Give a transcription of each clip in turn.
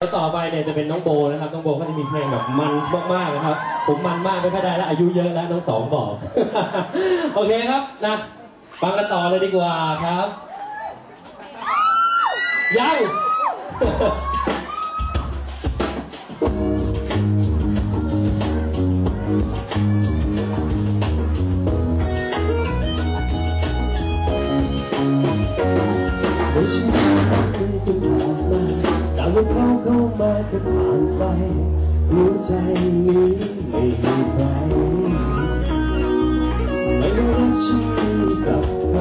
แล้วต่อไปเนี่ยจะเป็นน้องโบนะครับ น้องโบก็จะมีเพลงแบบมันมากๆนะครับ ผมมันมากไม่ค่อยได้แล้วอายุเยอะแล้วน้องสองบอก โอเคครับนะฟังกันต่อเลยดีกว่าครับยัง เข้ามาแค่ผ่านไปหัวใจนี้ไม่มีใครไม่รักฉันกับใคร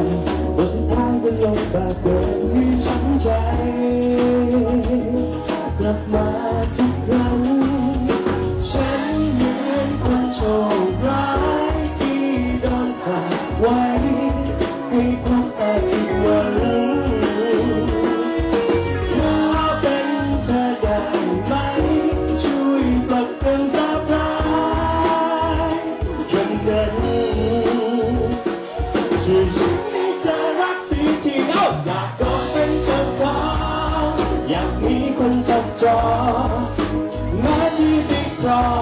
บทสุดท้ายก็ลงแบบเดิมที่ช้ำใจกลับมา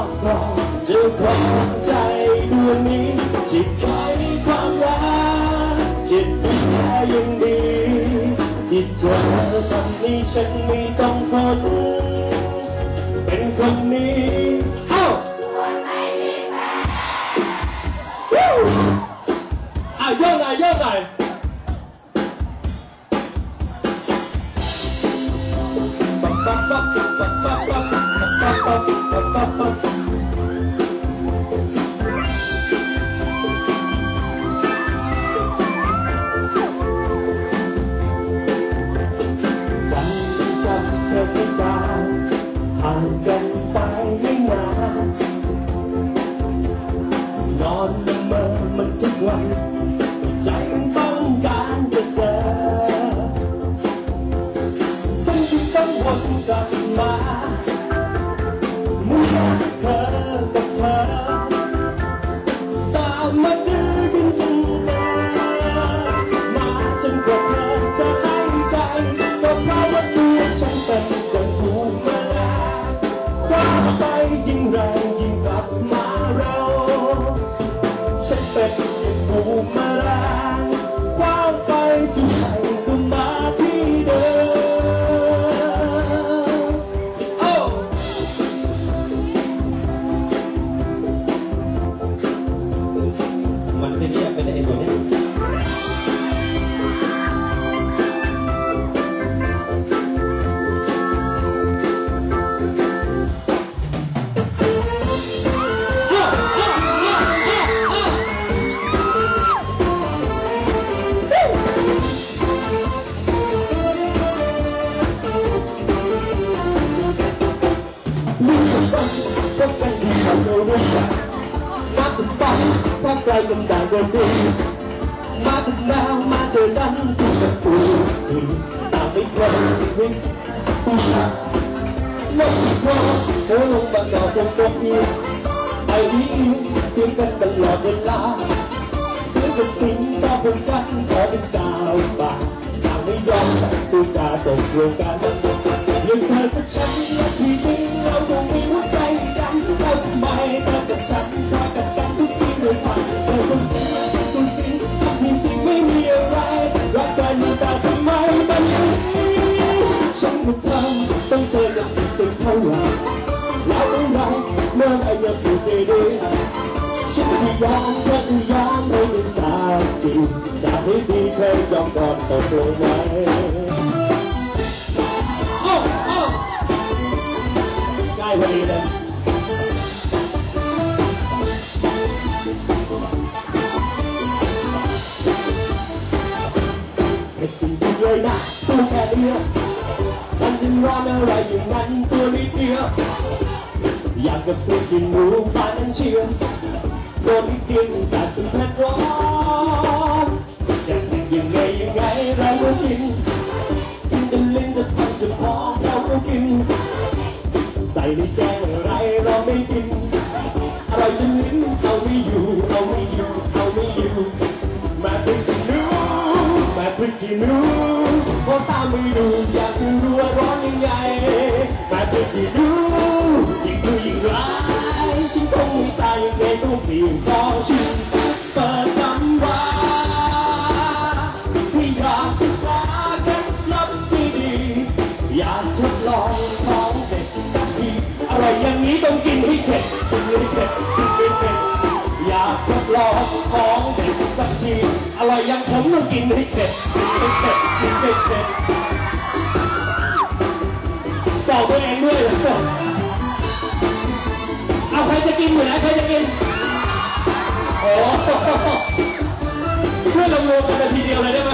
อบครองเจ้าของใจดวงนี้จิตเคยมีความรักจิตดูแลยังดีที่เธอทำให้ฉันไม่ต้องทนเป็นคนนี้เอ้าอะโยกหน่อยโยกหน่อย นอนละเมอมันทุกวันใจมันต้องการจะเจอฉันจึงต้องวนกลับมา Oh, ฝันถ้าใครกันต่างกันดีมาถึงแนวมาเจอกันที่จะปูตามไม่เคยวิ่งผู้ชายไม่พ่อเธอลงมาก่อนตรงตรงนี้ไอ้นี้เทียงกันตลอดเวลาซื้อเป็นสิ่งต่อเป็นกันขอเป็นเจ้าบ้านอยากไม่ยอมใส่ตัวจาตกลงกันยังเธอกับฉันและที่จริงเราคงมีหัวใจกันเราทำไมเธอกับฉัน ต้องเจอกับอีกเป็นเท่าไรแล้วต้องรเมื่อไรจะพูดได้ดีฉันพยายามพยายามไม่เป็นสาวจริงจากที่ดีเคยยอมกอดตกลงไว้ได้พอดีเลย เลยนะตัวแค่เดียวมันจะร้อนอะไรอย่างนั้นตัวนิดเดียวอยากกับตัวกินหมูปลานั้นเชียวตัวนิดเดียวสาดจนแพ้ร้อนจะเป็นยังไงยังไงเราก็กินกินจนลิ้นจะพังจะพองเราก็กิน ใส่ในแกงอะไรเราไม่กินอร่อยจนลิ้นเอาไม่อยู่เอาไม่อยู่เอาไม่อยู่มาเป็นกินนูมาเป็นกินนู ก็ตามไม่ดูอยากจะรู้ว่าร้อนยังไงมาที่รู้ยิ่งดูยิ่งร้ายฉันคงไม่ตายยังไงต้องเสี่ยงเพราะ ร่อยย่างผมต้องกินให้เข็ดกินให้เข็ดกินให้เข็ดบอกตัวเองด้วยเอาใครจะกินอยู่ไหนใครจะกินโอ้ช่วยลงรวมกันทีเดียวเลยได้ไหม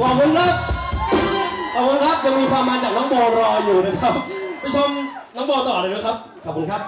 ขอบคุณครับขอบคุณครับยังมีความมันจากน้องโบรออยู่นะครับ ไปชมน้องโบต่อเลยนะครับ ขอบคุณครับ